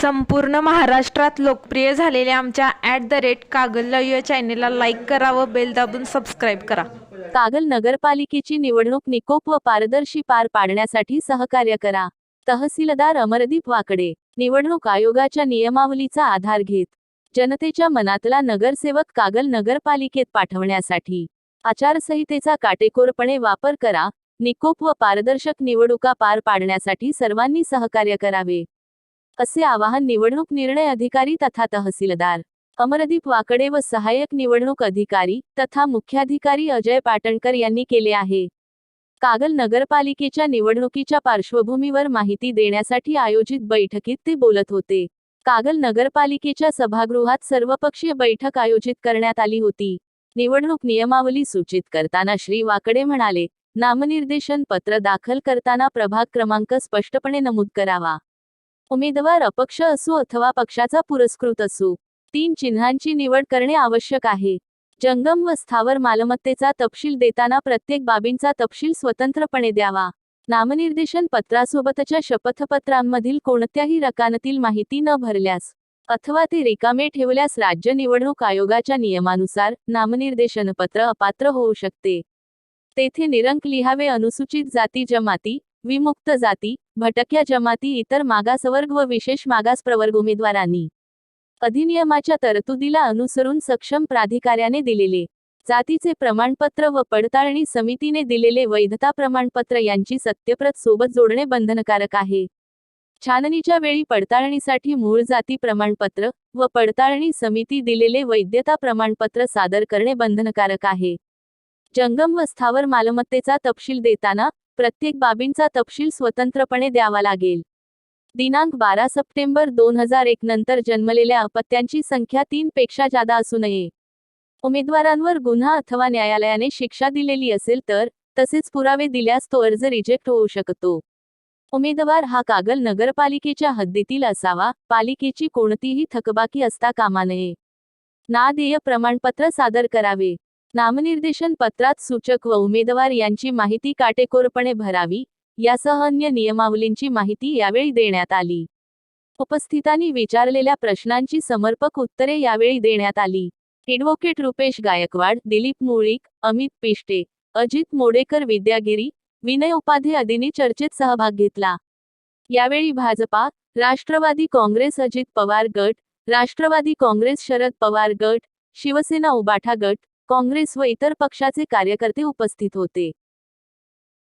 संपूर्ण महाराष्ट्रात लोकप्रिय झालेल्या आमच्या ॲट द रेट कागल या चॅनेलला लाईक करा व बेल दाबून सबस्क्राईब करा. कागल नगरपालिकेची निवडणूक निकोप व पारदर्शी पार पाडण्यासाठी सहकार्य करा. तहसीलदार अमरदीप वाकडे निवडणूक आयोगाच्या नियमावलीचा आधार घेत जनतेच्या मनातला नगरसेवक कागल नगरपालिकेत पाठवण्यासाठी. आचारसंहितेचा काटेकोरपणे वापर करा निकोप व पारदर्शक निवडणुका पार पाडण्यासाठी सर्वांनी सहकार्य करावे. असे आवाहन निवडणूक निर्णय अधिकारी तथा तहसीलदार अमरदीप वाकडे व सहाय्यक निवडणूक अधिकारी तथा मुख्याधिकारी अजय पाटणकर यांनी केले आहे. कागल नगरपालिकेच्या निवडणुकीच्या पार्श्वभूमीवर माहिती देण्यासाठी आयोजित बैठकीत ते बोलत होते. कागल नगरपालिकेच्या सभागृहात सर्वपक्षीय बैठक आयोजित करण्यात आली होती. निवडणूक नियमावली सूचित करताना श्री वाकडे म्हणाले नामनिर्देशन पत्र दाखल करताना प्रभाग क्रमांक स्पष्टपणे नमूद करावा. उमेदवार अपक्ष असो अथवा पक्षाचा पुरस्कृत असो तीन चिन्हांची निवड करणे आवश्यक आहे. जंगम व स्थावर मालमत्तेचा तपशील देताना प्रत्येक बाबींचा तपशील स्वतंत्रपणे द्यावा. नामनिर्देशन पत्रासोबतच्या शपथपत्रांमधील कोणत्याही रकानतील माहिती न भरल्यास अथवा ते रिकामे ठेवल्यास राज्य निवडणूक आयोगाच्या नियमानुसार नामनिर्देशन पत्र अपात्र होऊ शकते. तेथे निरंक लिहावे अनुसूचित जाती जमाती विमुक्त जाती भटक्या जमाती इतर मागासवर्ग व विशेष मागास प्रवर्ग उमेदवारांनी अधिनियमाच्या तरतुदीला अनुसरून सक्षम प्राधिकाऱ्याने दिलेले जातीचे प्रमाणपत्र व पडताळणी समितीने दिलेले वैधता प्रमाणपत्र यांची सत्यप्रत सोबत जोडणे बंधनकारक आहे. छाननीच्या वेळी पडताळणीसाठी मूळ जाती प्रमाणपत्र व पडताळणी समिती दिलेले वैधता प्रमाणपत्र सादर करणे बंधनकारक आहे. जंगम व स्थावर मालमत्तेचा तपशील देताना प्रत्येक बाबींचा तपशील स्वतंत्रपणे द्यावा लागेल. दिनांक बारा सप्टेंबर दोन हजार एक नंतर जन्मलेल्या अपत्यांची संख्या तीन पेक्षा जादा असू नये. उमेदवारांवर गुन्हा अथवा न्यायालयाने शिक्षा दिलेली असेल तर तसेच पुरावे दिल्यास तो अर्ज रिजेक्ट होऊ शकतो. उमेदवार हा कागल नगरपालिकेच्या हद्दीतील असावा पालिकेची कोणतीही थकबाकी असता कामा नये. नादेय प्रमाणपत्र सादर करावे. नामनिर्देशन पत्रात सूचक व उमेदवार यांची माहिती काटेकोरपणे भरावी यासह अन्य नियमावलींची माहिती यावेळी देण्यात आली. उपस्थितांनी विचारलेल्या प्रश्नांची समर्पक उत्तरे यावेळी देण्यात आली. ॲडव्होकेट रुपेश गायकवाड दिलीप मुळीक अमित पिष्टे अजित मोडेकर विद्यागिरी विनय उपाध्ये आदींनी चर्चेत सहभाग घेतला. यावेळी भाजपा राष्ट्रवादी काँग्रेस अजित पवार गट राष्ट्रवादी काँग्रेस शरद पवार गट शिवसेना उबाठा गट काँग्रेस व इतर पक्षाचे कार्यकर्ते उपस्थित होते.